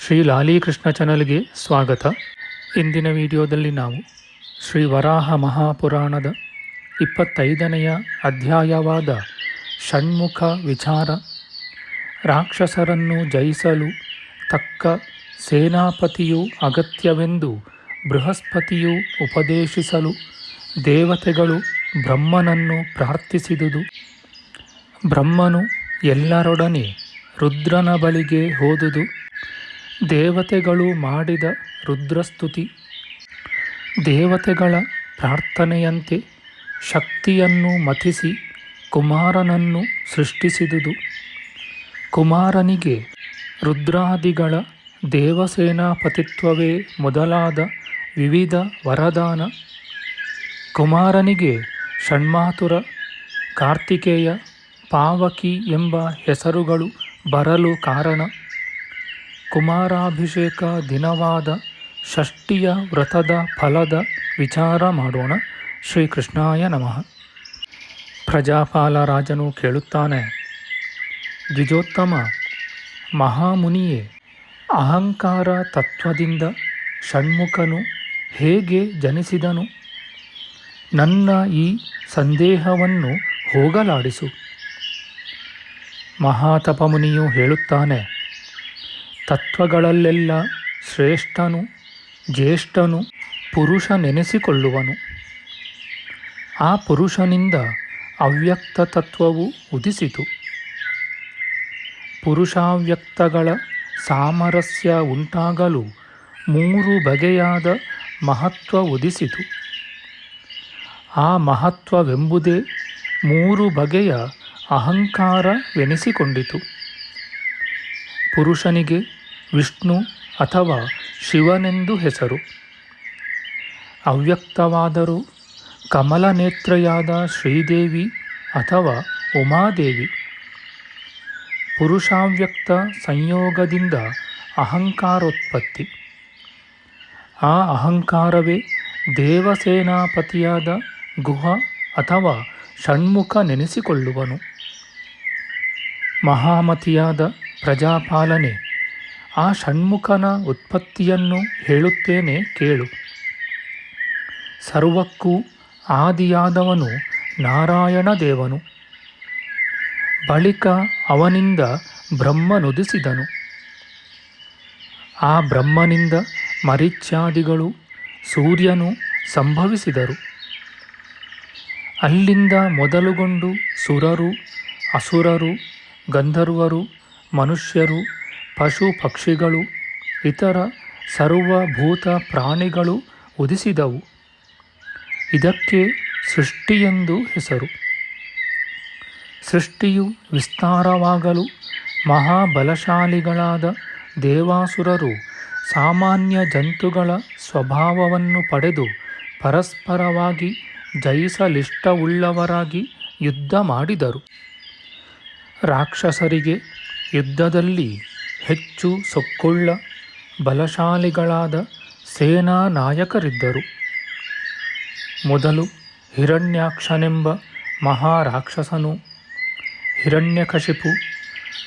ಶ್ರೀ ಲಾಲೀಕೃಷ್ಣ ಚಾನಲ್ಗೆ ಸ್ವಾಗತ. ಇಂದಿನ ವಿಡಿಯೋದಲ್ಲಿ ನಾವು ಶ್ರೀ ವರಾಹ ಮಹಾಪುರಾಣದ ಇಪ್ಪತ್ತೈದನೆಯ ಅಧ್ಯಾಯವಾದ ಷಣ್ಮುಖ ವಿಚಾರ. ರಾಕ್ಷಸರನ್ನು ಜಯಿಸಲು ತಕ್ಕ ಸೇನಾಪತಿಯು ಅಗತ್ಯವೆಂದು ಬೃಹಸ್ಪತಿಯು ಉಪದೇಶಿಸಲು ದೇವತೆಗಳು ಬ್ರಹ್ಮನನ್ನು ಪ್ರಾರ್ಥಿಸಿದುದು. ಬ್ರಹ್ಮನು ಎಲ್ಲರೊಡನೆ ರುದ್ರನ ಬಳಿಗೆ ಹೋದುದು. ದೇವತೆಗಳು ಮಾಡಿದ ರುದ್ರಸ್ತುತಿ. ದೇವತೆಗಳ ಪ್ರಾರ್ಥನೆಯಂತೆ ಶಕ್ತಿಯನ್ನು ಮಥಿಸಿ ಕುಮಾರನನ್ನು ಸೃಷ್ಟಿಸಿದುದು. ಕುಮಾರನಿಗೆ ರುದ್ರಾದಿಗಳ ದೇವಸೇನಾಪತಿತ್ವವೇ ಮೊದಲಾದ ವಿವಿಧ ವರದಾನ. ಕುಮಾರನಿಗೆ ಷಣ್ಮಾತುರ, ಕಾರ್ತಿಕೇಯ, ಪಾವಕಿ ಎಂಬ ಹೆಸರುಗಳು ಬರಲು ಕಾರಣ. ಕುಮಾರಾಭಿಷೇಕ ದಿನವಾದ ಷಷ್ಠಿಯ ವ್ರತದ ಫಲದ ವಿಚಾರ ಮಾಡೋಣ. ಶ್ರೀಕೃಷ್ಣಾಯ ನಮಃ. ಪ್ರಜಾಪಾಲ ರಾಜನು ಕೇಳುತ್ತಾನೆ, ದ್ವಿಜೋತ್ತಮ ಮಹಾಮುನಿಯೇ, ಅಹಂಕಾರ ತತ್ವದಿಂದ ಷಣ್ಮುಖನು ಹೇಗೆ ಜನಿಸಿದನು? ನನ್ನ ಈ ಸಂದೇಹವನ್ನು ಹೋಗಲಾಡಿಸು. ಮಹಾತಪಮುನಿಯು ಹೇಳುತ್ತಾನೆ ತತ್ವಗಳಲ್ಲೆಲ್ಲ ಶ್ರೇಷ್ಠನು, ಜ್ಯೇಷ್ಠನು, ಪುರುಷ ನೆನೆಸಿಕೊಳ್ಳುವನು. ಆ ಪುರುಷನಿಂದ ಅವ್ಯಕ್ತ ತತ್ವವು ಉದಿಸಿತು. ಪುರುಷಾವ್ಯಕ್ತಗಳ ಸಾಮರಸ್ಯ ಉಂಟಾಗಲು ಮೂರು ಬಗೆಯಾದ ಮಹತ್ವ ಉದಿಸಿತು. ಆ ಮಹತ್ವವೆಂಬುದೇ ಮೂರು ಬಗೆಯ ಅಹಂಕಾರವೆನಿಸಿಕೊಂಡಿತು. ಪುರುಷನಿಗೆ ವಿಷ್ಣು ಅಥವಾ ಶಿವನೆಂದು ಹೆಸರು. ಅವ್ಯಕ್ತವಾದರೂ ಕಮಲನೇತ್ರಯಾದ ಶ್ರೀದೇವಿ ಅಥವಾ ಉಮಾದೇವಿ. ಪುರುಷಾವ್ಯಕ್ತ ಸಂಯೋಗದಿಂದ ಅಹಂಕಾರೋತ್ಪತ್ತಿ. ಆ ಅಹಂಕಾರವೇ ದೇವಸೇನಾಪತಿಯಾದ ಗುಹ ಅಥವಾ ಷಣ್ಮುಖ ನೆನೆಸಿಕೊಳ್ಳುವನು. ಮಹಾಮತಿಯಾದ ಪ್ರಜಾಪಾಲನೆ ಆ ಷಣ್ಮುಖನ ಉತ್ಪತ್ತಿಯನ್ನು ಹೇಳುತ್ತೇನೆ ಕೇಳು. ಸರ್ವಕ್ಕೂ ಆದಿಯಾದವನು ನಾರಾಯಣ ದೇವನು. ಬಳಿಕ ಅವನಿಂದ ಬ್ರಹ್ಮನುದಿಸಿದನು. ಆ ಬ್ರಹ್ಮನಿಂದ ಮರಿಚ್ಯಾದಿಗಳು ಸೂರ್ಯನು ಸಂಭವಿಸಿದರು. ಅಲ್ಲಿಂದ ಮೊದಲುಗೊಂಡು ಸುರರು, ಅಸುರರು, ಗಂಧರ್ವರು, ಮನುಷ್ಯರು ಪಶು ಪಕ್ಷಿಗಳು ಇತರ ಸರ್ವಭೂತ ಪ್ರಾಣಿಗಳು ಉದಿಸಿದವು. ಇದಕ್ಕೆ ಸೃಷ್ಟಿಯೆಂದು ಹೆಸರು. ಸೃಷ್ಟಿಯು ವಿಸ್ತಾರವಾಗಲು ಮಹಾಬಲಶಾಲಿಗಳಾದ ದೇವಾಸುರರು ಸಾಮಾನ್ಯ ಜಂತುಗಳ ಸ್ವಭಾವವನ್ನು ಪಡೆದು ಪರಸ್ಪರವಾಗಿ ಜಯಿಸಲಿಷ್ಟವುಳ್ಳವರಾಗಿ ಯುದ್ಧ ಮಾಡಿದರು. ರಾಕ್ಷಸರಿಗೆ ಯುದ್ಧದಲ್ಲಿ ಹೆಚ್ಚು ಸೊಕ್ಕುಳ್ಳ ಬಲಶಾಲಿಗಳಾದ ಸೇನಾ ನಾಯಕರಿದ್ದರು ಮೊದಲು ಹಿರಣ್ಯಾಕ್ಷನೆಂಬ ಮಹಾರಾಕ್ಷಸನು, ಹಿರಣ್ಯಕಶಿಪು,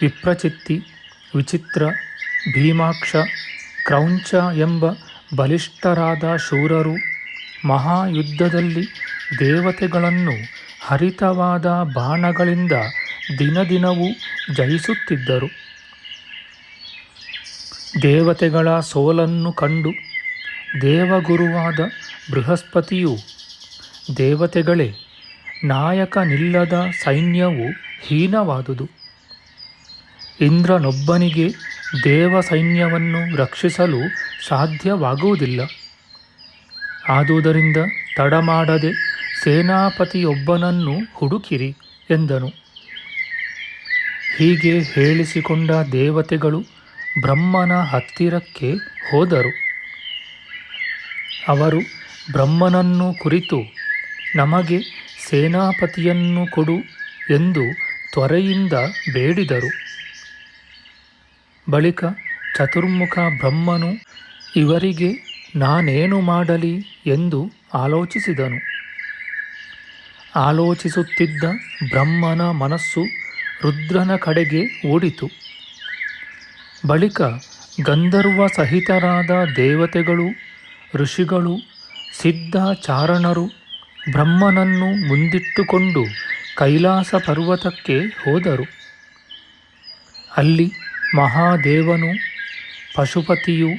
ವಿಪ್ರಚಿತ್ತಿ, ವಿಚಿತ್ರ, ಭೀಮಾಕ್ಷ, ಕ್ರೌಂಚ ಎಂಬ ಬಲಿಷ್ಠರಾದ ಶೂರರು ಮಹಾಯುದ್ಧದಲ್ಲಿ ದೇವತೆಗಳನ್ನು ಹರಿತವಾದ ಬಾಣಗಳಿಂದ ದಿನದಿನವೂ ಜಯಿಸುತ್ತಿದ್ದರು. ದೇವತೆಗಳ ಸೋಲನ್ನು ಕಂಡು ದೇವಗುರುವಾದ ಬೃಹಸ್ಪತಿಯು, ದೇವತೆಗಳೇ, ನಾಯಕನಿಲ್ಲದ ಸೈನ್ಯವು ಹೀನವಾದುದು. ಇಂದ್ರನೊಬ್ಬನಿಗೆ ದೇವ ಸೈನ್ಯವನ್ನು ರಕ್ಷಿಸಲು ಸಾಧ್ಯವಾಗುವುದಿಲ್ಲ. ಆದುದರಿಂದ ತಡಮಾಡದೆ ಸೇನಾಪತಿಯೊಬ್ಬನನ್ನು ಹುಡುಕಿರಿ ಎಂದನು. ಹೀಗೆ ಹೇಳಿಸಿಕೊಂಡ ದೇವತೆಗಳು ಬ್ರಹ್ಮನ ಹತ್ತಿರಕ್ಕೆ ಹೋದರು. ಅವರು, ಬ್ರಹ್ಮನನ್ನು ಕುರಿತು ನಮಗೆ ಸೇನಾಪತಿಯನ್ನು ಕೊಡು ಎಂದು ತ್ವರೆಯಿಂದ ಬೇಡಿದರು. ಬಳಿಕ ಚತುರ್ಮುಖ ಬ್ರಹ್ಮನು, ಇವರಿಗೆ ನಾನೇನು ಮಾಡಲಿ ಎಂದು ಆಲೋಚಿಸಿದನು. ಆಲೋಚಿಸುತ್ತಿದ್ದ ಬ್ರಹ್ಮನ ಮನಸ್ಸು ರುದ್ರನ ಕಡೆಗೆ ಓಡಿತು. ಬಳಿಕ ಗಂಧರ್ವ ಸಹಿತರಾದ ದೇವತೆಗಳು, ಋಷಿಗಳು, ಸಿದ್ಧಾಚಾರಣರು ಬ್ರಹ್ಮನನ್ನು ಮುಂದಿಟ್ಟುಕೊಂಡು ಕೈಲಾಸ ಪರ್ವತಕ್ಕೆ ಹೋದರು. ಅಲ್ಲಿ ಮಹಾದೇವನು, ಪಶುಪತಿಯು,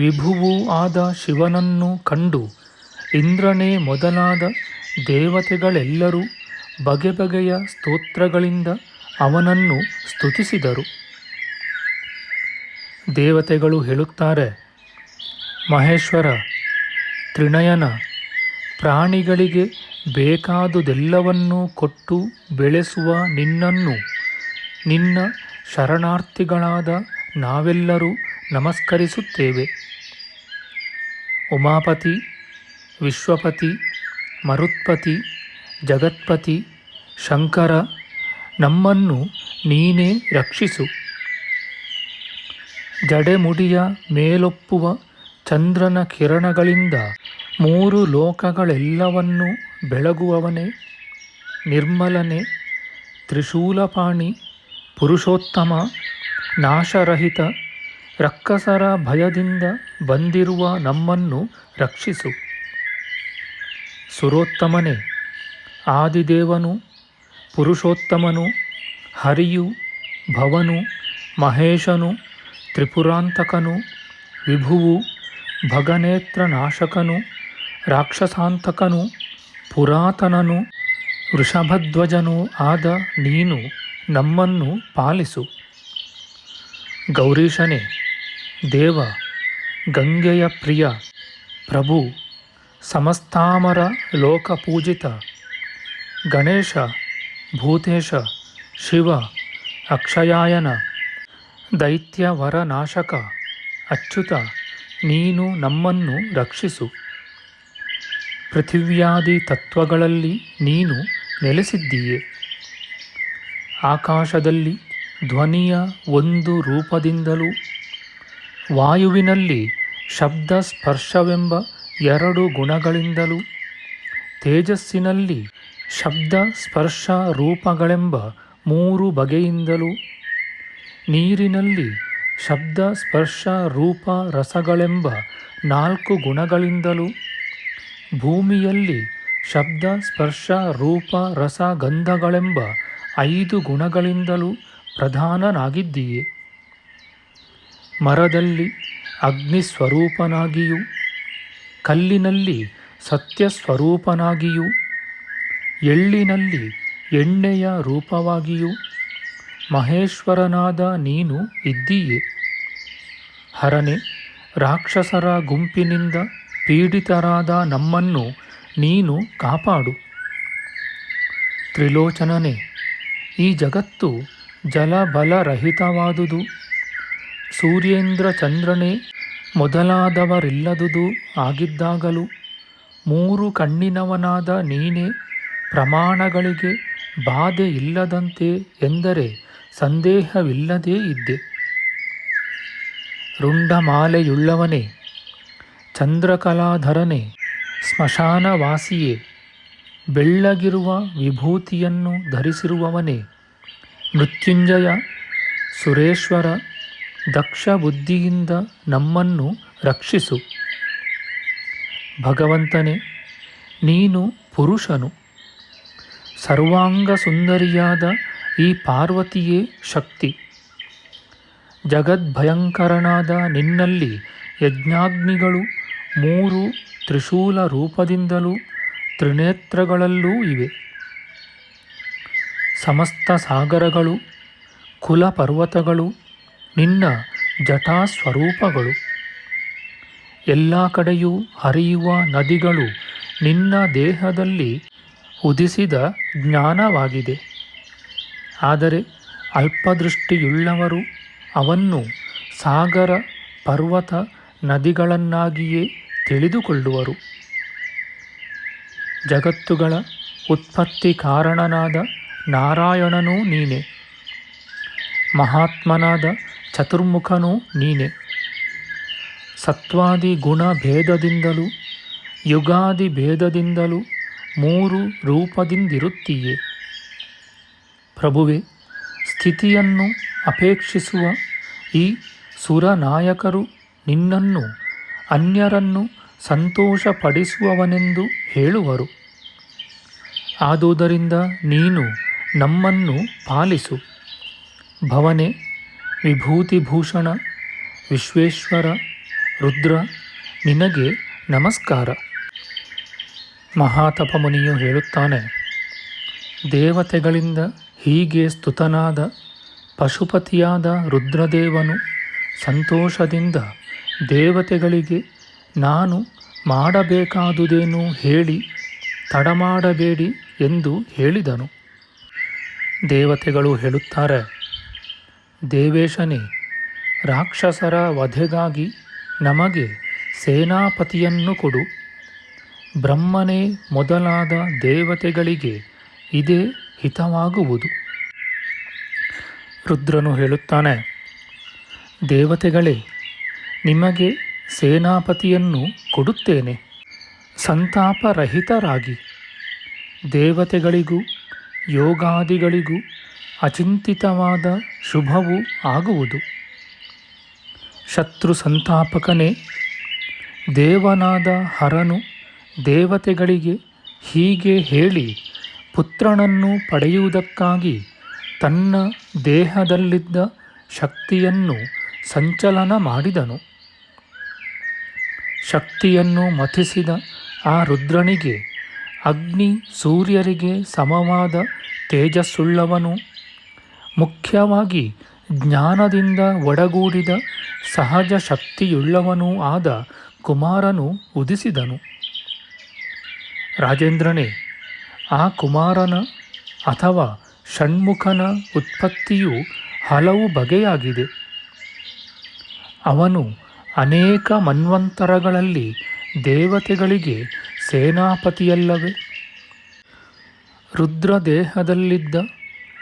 ವಿಭುವೂ ಆದ ಶಿವನನ್ನು ಕಂಡು ಇಂದ್ರನೇ ಮೊದಲಾದ ದೇವತೆಗಳೆಲ್ಲರೂ ಬಗೆ ಬಗೆಯ ಸ್ತೋತ್ರಗಳಿಂದ ಅವನನ್ನು ಸ್ತುತಿಸಿದರು. ದೇವತೆಗಳು ಹೇಳುತ್ತಾರೆ, ಮಹೇಶ್ವರ, ತ್ರಿನಯನ, ಪ್ರಾಣಿಗಳಿಗೆ ಬೇಕಾದುದೆಲ್ಲವನ್ನೂ ಕೊಟ್ಟು ಬೆಳೆಸುವ ನಿನ್ನನ್ನು, ನಿನ್ನ ಶರಣಾರ್ಥಿಗಳಾದ ನಾವೆಲ್ಲರೂ ನಮಸ್ಕರಿಸುತ್ತೇವೆ. ಉಮಾಪತಿ, ವಿಶ್ವಪತಿ, ಮರುತ್ಪತಿ, ಜಗತ್ಪತಿ, ಶಂಕರ, ನಮ್ಮನ್ನು ನೀನೇ ರಕ್ಷಿಸು. ಜಡೆಮುಡಿಯ ಮೇಲೊಪ್ಪುವ ಚಂದ್ರನ ಕಿರಣಗಳಿಂದ ಮೂರು ಲೋಕಗಳೆಲ್ಲವನ್ನೂ ಬೆಳಗುವವನೇ, ನಿರ್ಮಲನೆ, ತ್ರಿಶೂಲಪಾಣಿ, ಪುರುಷೋತ್ತಮ, ನಾಶರಹಿತ, ರಕ್ಕಸರ ಭಯದಿಂದ ಬಂದಿರುವ ನಮ್ಮನ್ನು ರಕ್ಷಿಸು. ಸುರೋತ್ತಮನೇ, ಆದಿದೇವನು, ಪುರುಷೋತ್ತಮನು, ಹರಿಯು, ಭವನು, ಮಹೇಶನು ತ್ರಿಪುರಾಂತಕನು, ವಿಭುವು, ಭಗನೇತ್ರನಾಶಕನು, ರಾಕ್ಷಸಾಂತಕನು, ಪುರಾತನನು, ವೃಷಭಧ್ವಜನೂ ಆದ ನೀನು ನಮ್ಮನ್ನು ಪಾಲಿಸು. ಗೌರೀಶನೇ, ದೇವ, ಗಂಗೆಯ ಪ್ರಿಯ, ಪ್ರಭು, ಸಮಸ್ತಾಮರ ಲೋಕಪೂಜಿತ, ಗಣೇಶ, ಭೂತೇಶ, ಶಿವ, ಅಕ್ಷಯಾಯನ ದೈತ್ಯ ವರನಾಶಕ ಅಚ್ಯುತ, ನೀನು ನಮ್ಮನ್ನು ರಕ್ಷಿಸು. ಪೃಥಿವ್ಯಾದಿ ತತ್ವಗಳಲ್ಲಿ ನೀನು ನೆಲೆಸಿದ್ದೀಯೆ. ಆಕಾಶದಲ್ಲಿ ಧ್ವನಿಯ ಒಂದು ರೂಪದಿಂದಲೂ, ವಾಯುವಿನಲ್ಲಿ ಶಬ್ದ ಸ್ಪರ್ಶವೆಂಬ ಎರಡು ಗುಣಗಳಿಂದಲೂ, ತೇಜಸ್ಸಿನಲ್ಲಿ ಶಬ್ದ ಸ್ಪರ್ಶ ರೂಪಗಳೆಂಬ ಮೂರು ಬಗೆಯಿಂದಲೂ ನೀರಿನಲ್ಲಿ ಶಬ್ದ, ಸ್ಪರ್ಶ, ರೂಪ, ರಸಗಳೆಂಬ ನಾಲ್ಕು ಗುಣಗಳಿಂದಲೂ ಭೂಮಿಯಲ್ಲಿ ಶಬ್ದ, ಸ್ಪರ್ಶ, ರೂಪ, ರಸ, ಗಂಧಗಳೆಂಬ ಐದು ಗುಣಗಳಿಂದಲೂ ಪ್ರಧಾನನಾಗಿದ್ದೀಯೆ. ಮರದಲ್ಲಿ ಅಗ್ನಿ ಸ್ವರೂಪನಾಗಿಯೂ ಕಲ್ಲಿನಲ್ಲಿ ಸತ್ಯ ಸ್ವರೂಪನಾಗಿಯೂ ಎಳ್ಳಿನಲ್ಲಿ ಎಣ್ಣೆಯ ರೂಪವಾಗಿಯೂ ಮಹೇಶ್ವರನಾದ ನೀನು ಇದ್ದೀಯೆ. ಹರನೆ, ರಾಕ್ಷಸರ ಗುಂಪಿನಿಂದ ಪೀಡಿತರಾದ ನಮ್ಮನ್ನು ನೀನು ಕಾಪಾಡು. ತ್ರಿಲೋಚನನೆ, ಈ ಜಗತ್ತು ಜಲಬಲರಹಿತವಾದುದು. ಸೂರ್ಯೇಂದ್ರ ಚಂದ್ರನೇ, ಮೊದಲಾದವರಿಲ್ಲದುದು ಆಗಿದ್ದಾಗಲೂ, ಮೂರು ಕಣ್ಣಿನವನಾದ ನೀನೇ ಪ್ರಮಾಣಗಳಿಗೆ ಬಾಧೆ ಇಲ್ಲದಂತೆ ಎಂದರೆ ಸಂದೇಹವಿಲ್ಲದೇ ಇದ್ದೆ. ರುಂಡಮಾಲೆಯುಳ್ಳವನೇ, ಚಂದ್ರಕಲಾಧರನೇ, ಸ್ಮಶಾನವಾಸಿಯೇ, ಬೆಳ್ಳಗಿರುವ ವಿಭೂತಿಯನ್ನು ಧರಿಸಿರುವವನೇ, ಮೃತ್ಯುಂಜಯ, ಸುರೇಶ್ವರ ದಕ್ಷ ಬುದ್ಧಿಯಿಂದ ನಮ್ಮನ್ನು ರಕ್ಷಿಸು. ಭಗವಂತನೇ, ನೀನು ಪುರುಷನು. ಸರ್ವಾಂಗ ಸುಂದರಿಯಾದ ಈ ಪಾರ್ವತಿಯೇ ಶಕ್ತಿ. ಜಗದ್ಭಯಂಕರನಾದ ನಿನ್ನಲ್ಲಿ ಯಜ್ಞಾಗ್ನಿಗಳು ಮೂರು ತ್ರಿಶೂಲ ರೂಪದಿಂದಲೂ ತ್ರಿನೇತ್ರಗಳಲ್ಲೂ ಇವೆ. ಸಮಸ್ತ ಸಾಗರಗಳು, ಕುಲ ಪರ್ವತಗಳು, ನಿನ್ನ ಜಟಾಸ್ವರೂಪಗಳು. ಎಲ್ಲ ಕಡೆಯೂ ಹರಿಯುವ ನದಿಗಳು ನಿನ್ನ ದೇಹದಲ್ಲಿ ಉದಿಸಿದ ಜ್ಞಾನವಾಗಿದೆ. ಆದರೆ ಅಲ್ಪದೃಷ್ಟಿಯುಳ್ಳವರು ಅವನ್ನು ಸಾಗರ ಪರ್ವತ ನದಿಗಳನ್ನಾಗಿಯೇ ತಿಳಿದುಕೊಳ್ಳುವರು. ಜಗತ್ತುಗಳ ಉತ್ಪತ್ತಿ ಕಾರಣನಾದ ನಾರಾಯಣನೂ ನೀನೆ. ಮಹಾತ್ಮನಾದ ಚತುರ್ಮುಖನೂ ನೀನೆ. ಸತ್ವಾದಿ ಗುಣ ಭೇದದಿಂದಲೂ ಯುಗಾದಿ ಭೇದದಿಂದಲೂ ಮೂರು ರೂಪದಿಂದಿರುತ್ತೀಯೆ. ಪ್ರಭುವೆ, ಸ್ಥಿತಿಯನ್ನು ಅಪೇಕ್ಷಿಸುವ ಈ ಸುರನಾಯಕರು ನಿನ್ನನ್ನು, ಅನ್ಯರನ್ನು ಸಂತೋಷಪಡಿಸುವವನೆಂದು ಹೇಳುವರು. ಆದುದರಿಂದ ನೀನು ನಮ್ಮನ್ನು ಪಾಲಿಸು. ಭವನೆ, ವಿಭೂತಿಭೂಷಣ, ವಿಶ್ವೇಶ್ವರ, ರುದ್ರ, ನಿನಗೆ ನಮಸ್ಕಾರ. ಮಹಾತಪಮುನಿಯು ಹೇಳುತ್ತಾನೆ, ದೇವತೆಗಳಿಂದ ಹೀಗೆ ಸ್ತುತನಾದ ಪಶುಪತಿಯಾದ ರುದ್ರದೇವನು ಸಂತೋಷದಿಂದ ದೇವತೆಗಳಿಗೆ, ನಾನು ಮಾಡಬೇಕಾದುದೇನು ಹೇಳಿ, ತಡಮಾಡಬೇಡಿ ಎಂದು ಹೇಳಿದನು. ದೇವತೆಗಳು ಹೇಳುತ್ತಾರೆ, ದೇವೇಶನೇ, ರಾಕ್ಷಸರ ವಧೆಗಾಗಿ ನಮಗೆ ಸೇನಾಪತಿಯನ್ನು ಕೊಡು. ಬ್ರಹ್ಮನೇ ಮೊದಲಾದ ದೇವತೆಗಳಿಗೆ ಇದೇ ಹಿತವಾಗುವುದು. ರುದ್ರನು ಹೇಳುತ್ತಾನೆ, ದೇವತೆಗಳೇ, ನಿಮಗೆ ಸೇನಾಪತಿಯನ್ನು ಕೊಡುತ್ತೇನೆ. ಸಂತಾಪರಹಿತರಾಗಿ. ದೇವತೆಗಳಿಗೂ, ಯೋಗಾದಿಗಳಿಗೂ ಅಚಿಂತಿತವಾದ ಶುಭವು ಆಗುವುದು. ಶತ್ರು ಸಂತಾಪಕನೇ, ದೇವನಾದ ಹರನು ದೇವತೆಗಳಿಗೆ ಹೀಗೆ ಹೇಳಿ ಪುತ್ರನನ್ನು ಪಡೆಯುವುದಕ್ಕಾಗಿ ತನ್ನ ದೇಹದಲ್ಲಿದ್ದ ಶಕ್ತಿಯನ್ನು ಸಂಚಲನ ಮಾಡಿದನು. ಶಕ್ತಿಯನ್ನು ಮಥಿಸಿದ ಆ ರುದ್ರನಿಗೆ ಅಗ್ನಿ ಸೂರ್ಯರಿಗೆ ಸಮವಾದ ತೇಜಸ್ಸುಳ್ಳವನು. ಮುಖ್ಯವಾಗಿ ಜ್ಞಾನದಿಂದ ಒಡಗೂಡಿದ ಸಹಜ ಶಕ್ತಿಯುಳ್ಳವನೂ ಆದ ಕುಮಾರನು ಉದಿಸಿದನು. ರಾಜೇಂದ್ರನೇ ಆ ಕುಮಾರನ ಅಥವಾ ಷಣ್ಮುಖನ ಉತ್ಪತ್ತಿಯು ಹಲವು ಬಗೆಯಾಗಿದೆ. ಅವನು ಅನೇಕ ಮನ್ವಂತರಗಳಲ್ಲಿ ದೇವತೆಗಳಿಗೆ ಸೇನಾಪತಿಯಲ್ಲವೇ? ರುದ್ರದೇಹದಲ್ಲಿದ್ದ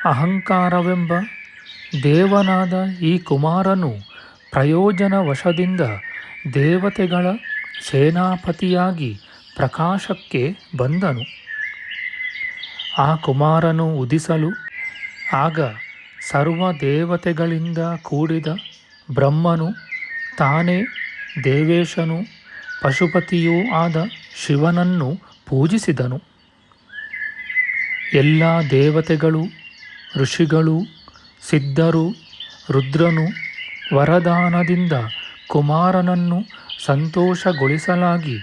ಅಹಂಕಾರವೆಂಬ ದೇವನಾದ ಈ ಕುಮಾರನು ಪ್ರಯೋಜನ ವಶದಿಂದ ದೇವತೆಗಳ ಸೇನಾಪತಿಯಾಗಿ ಪ್ರಕಾಶಕ್ಕೆ ಬಂದನು. ಆ ಕುಮಾರನು ಉದಿಸಲು, ಆಗ ಸರ್ವ ದೇವತೆಗಳಿಂದ ಕೂಡಿದ ಬ್ರಹ್ಮನು, ತಾನೇ ದೇವೇಶನು, ಪಶುಪತಿಯೂ ಆದ ಶಿವನನ್ನು ಪೂಜಿಸಿದನು. ಎಲ್ಲ ದೇವತೆಗಳು, ಋಷಿಗಳು, ಸಿದ್ಧರು, ರುದ್ರನು ವರದಾನದಿಂದ ಕುಮಾರನನ್ನು ಸಂತೋಷಗೊಳಿಸಲಾಗಿ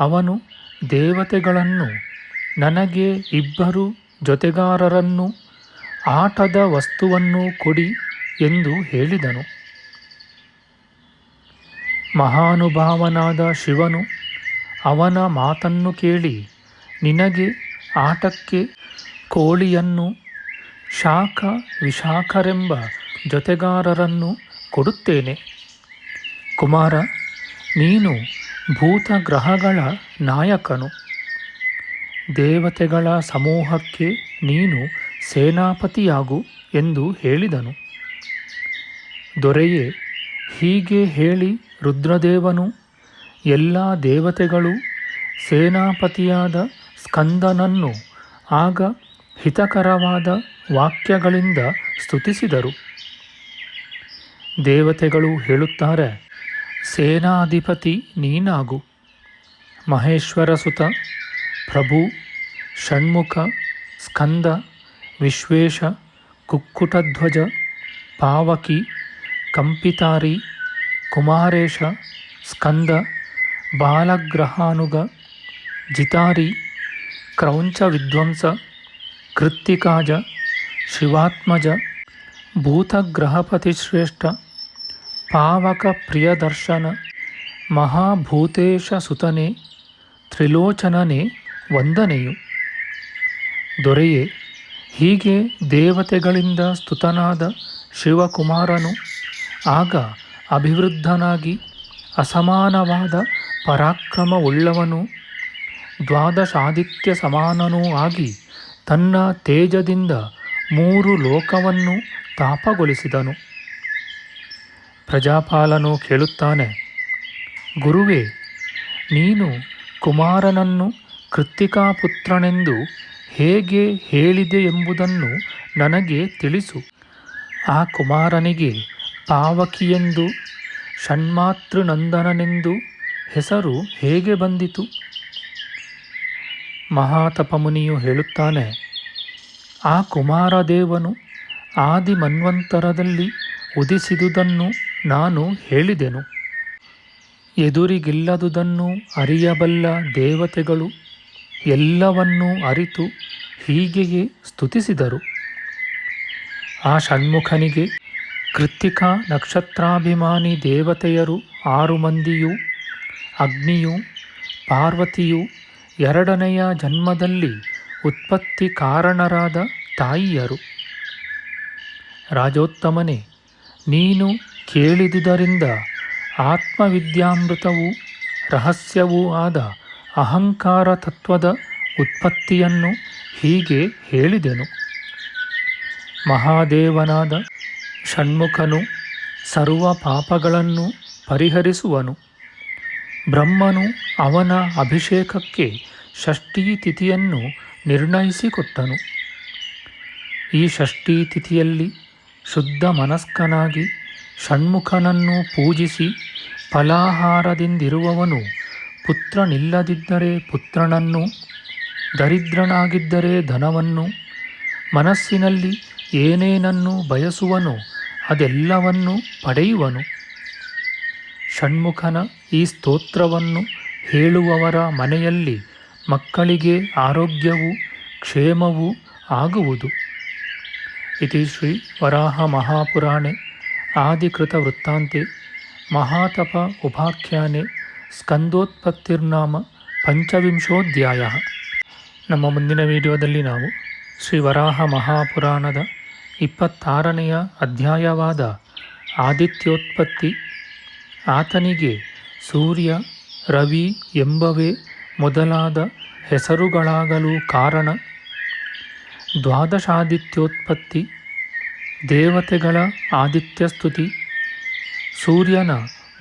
ಅವನು ದೇವತೆಗಳನ್ನು ನನಗೆ ಇಬ್ಬರು ಜೊತೆಗಾರರನ್ನು, ಆಟದ ವಸ್ತುವನ್ನು ಕೊಡಿ ಎಂದು ಹೇಳಿದನು. ಮಹಾನುಭಾವನಾದ ಶಿವನು ಅವನ ಮಾತನ್ನು ಕೇಳಿ, ನಿನಗೆ ಆಟಕ್ಕೆ ಕೋಳಿಯನ್ನು, ಶಾಖ ವಿಶಾಖರೆಂಬ ಜೊತೆಗಾರರನ್ನು ಕೊಡುತ್ತೇನೆ. ಕುಮಾರ, ನೀನು ಭೂತಗ್ರಹಗಳ ನಾಯಕನು. ದೇವತೆಗಳ ಸಮೂಹಕ್ಕೆ ನೀನು ಸೇನಾಪತಿಯಾಗು ಎಂದು ಹೇಳಿದನು. ದೊರೆಯೇ, ಹೀಗೆ ಹೇಳಿ ರುದ್ರದೇವನು, ಎಲ್ಲ ದೇವತೆಗಳು ಸೇನಾಪತಿಯಾದ ಸ್ಕಂದನನ್ನು ಆಗ ಹಿತಕರವಾದ ವಾಕ್ಯಗಳಿಂದ ಸ್ತುತಿಸಿದರು. ದೇವತೆಗಳು ಹೇಳುತ್ತಾರೆ, ಸೇನಾಧಿಪತಿ ನೀನಾಗು. ಮಹೇಶ್ವರ ಸುತ ಪ್ರಭು ಷಣ್ಮುಖ ಸ್ಕಂದ ವಿಶ್ವೇಶ ಕುಕ್ಕುಟಧ್ವಜ ಪಾವಕಿ ಕಂಪಿತಾರಿ ಕುಮಾರೇಶ ಸ್ಕಂದ ಬಾಲಗ್ರಹಾನುಗ ಜಿತಾರಿ ಕ್ರೌಂಚ ವಿದ್ವಂಸ ಕೃತ್ತಿಕಾಜ ಶಿವಾತ್ಮಜ ಭೂತಗ್ರಹಪತಿಶ್ರೇಷ್ಠ ಪಾವಕ ಪ್ರಿಯದರ್ಶನ ಮಹಾಭೂತೇಶ ಸುತನೆ ತ್ರಿಲೋಚನನೆ ವಂದನೆಯು ದೊರೆಯೇ. ಹೀಗೆ ದೇವತೆಗಳಿಂದ ಸ್ತುತನಾದ ಶಿವಕುಮಾರನು ಆಗ ಅಭಿವೃದ್ಧನಾಗಿ ಅಸಮಾನವಾದ ಪರಾಕ್ರಮವುಳ್ಳವನು ದ್ವಾದಶಾದಿತ್ಯ ಸಮಾನನೂ ಆಗಿ ತನ್ನ ತೇಜದಿಂದ ಮೂರು ಲೋಕವನ್ನು ತಾಪಗೊಳಿಸಿದನು. ಪ್ರಜಾಪಾಲನು ಕೇಳುತ್ತಾನೆ, ಗುರುವೇ, ನೀನು ಕುಮಾರನನ್ನು ಕೃತ್ತಿಕಾಪುತ್ರನೆಂದು ಹೇಗೆ ಹೇಳಿದೆ ಎಂಬುದನ್ನು ನನಗೆ ತಿಳಿಸು. ಆ ಕುಮಾರನಿಗೆ ಪಾವಕಿಯೆಂದು, ಷಣ್ಮಾತೃನಂದನನೆಂದು ಹೆಸರು ಹೇಗೆ ಬಂದಿತು? ಮಹಾತಪಮುನಿಯು ಹೇಳುತ್ತಾನೆ, ಆ ಕುಮಾರದೇವನು ಆದಿ ಮನ್ವಂತರದಲ್ಲಿ ಉದಿಸಿದುದನ್ನು ನಾನು ಹೇಳಿದೆನು. ಎದುರಿಗಿಲ್ಲದುದನ್ನು ಅರಿಯಬಲ್ಲ ದೇವತೆಗಳು ಎಲ್ಲವನ್ನೂ ಅರಿತು ಹೀಗೆಯೇ ಸ್ತುತಿಸಿದರು. ಆ ಷಣ್ಮುಖನಿಗೆ ಕೃತ್ತಿಕಾ ನಕ್ಷತ್ರಾಭಿಮಾನಿ ದೇವತೆಯರು ಆರು ಮಂದಿಯೂ, ಅಗ್ನಿಯು, ಪಾರ್ವತಿಯು ಎರಡನೆಯ ಜನ್ಮದಲ್ಲಿ ಉತ್ಪತ್ತಿ ಕಾರಣರಾದ ತಾಯಿಯರು. ರಾಜೋತ್ತಮನೇ, ನೀನು ಕೇಳಿದುದರಿಂದ ಆತ್ಮವಿದ್ಯಾಮೃತವೂ ರಹಸ್ಯವೂ ಆದ ಅಹಂಕಾರ ತತ್ವದ ಉತ್ಪತ್ತಿಯನ್ನು ಹೀಗೆ ಹೇಳಿದೆನು. ಮಹಾದೇವನಾದ ಷಣ್ಮುಖನು ಸರ್ವ ಪಾಪಗಳನ್ನು ಪರಿಹರಿಸುವನು. ಬ್ರಹ್ಮನು ಅವನ ಅಭಿಷೇಕಕ್ಕೆ ಷಷ್ಠೀ ತಿಥಿಯನ್ನು ನಿರ್ಣಯಿಸಿಕೊಟ್ಟನು. ಈ ಷಷ್ಠೀ ತಿಥಿಯಲ್ಲಿ ಶುದ್ಧ ಮನಸ್ಕನಾಗಿ ಷಣ್ಮುಖನನ್ನು ಪೂಜಿಸಿ ಫಲಾಹಾರದಿಂದಿರುವವನು ಪುತ್ರನಿಲ್ಲದಿದ್ದರೆ ಪುತ್ರನನ್ನು, ದರಿದ್ರನಾಗಿದ್ದರೆ ಧನವನ್ನು, ಮನಸ್ಸಿನಲ್ಲಿ ಏನೇನನ್ನು ಬಯಸುವನು ಅದೆಲ್ಲವನ್ನು ಪಡೆಯುವನು. ಷಣ್ಮುಖನ ಈ ಸ್ತೋತ್ರವನ್ನು ಹೇಳುವವರ ಮನೆಯಲ್ಲಿ ಮಕ್ಕಳಿಗೆ ಆರೋಗ್ಯವು ಕ್ಷೇಮವು ಆಗುವುದು. ಇತಿ ಶ್ರೀ ವರಾಹ ಮಹಾಪುರಾಣೆ, ಆದಿಕೃತ ವೃತ್ತಾಂತೆ, ಮಹಾತಪ ಉಪಾಖ್ಯಾನೆ. ಸ್ಕಂದೋತ್ಪತ್ತಿರ್ನಾಮ ಪಂಚವಿಂಶೋಧ್ಯಾಯ. ನಮ್ಮ ಮುಂದಿನ ವಿಡಿಯೋದಲ್ಲಿ ನಾವು ಶ್ರೀ ವರಾಹ ಮಹಾಪುರಾಣದ ಇಪ್ಪತ್ತಾರನೆಯ ಅಧ್ಯಾಯವಾದ ಆದಿತ್ಯೋತ್ಪತ್ತಿ, ಆತನಿಗೆ ಸೂರ್ಯ, ರವಿ ಎಂಬವೇ ಮೊದಲಾದ ಹೆಸರುಗಳಾಗಲು ಕಾರಣ. ದ್ವಾದಶಾದಿತ್ಯೋತ್ಪತ್ತಿ, ದೇವತೆಗಳ ಆದಿತ್ಯಸ್ತುತಿ, ಸೂರ್ಯನ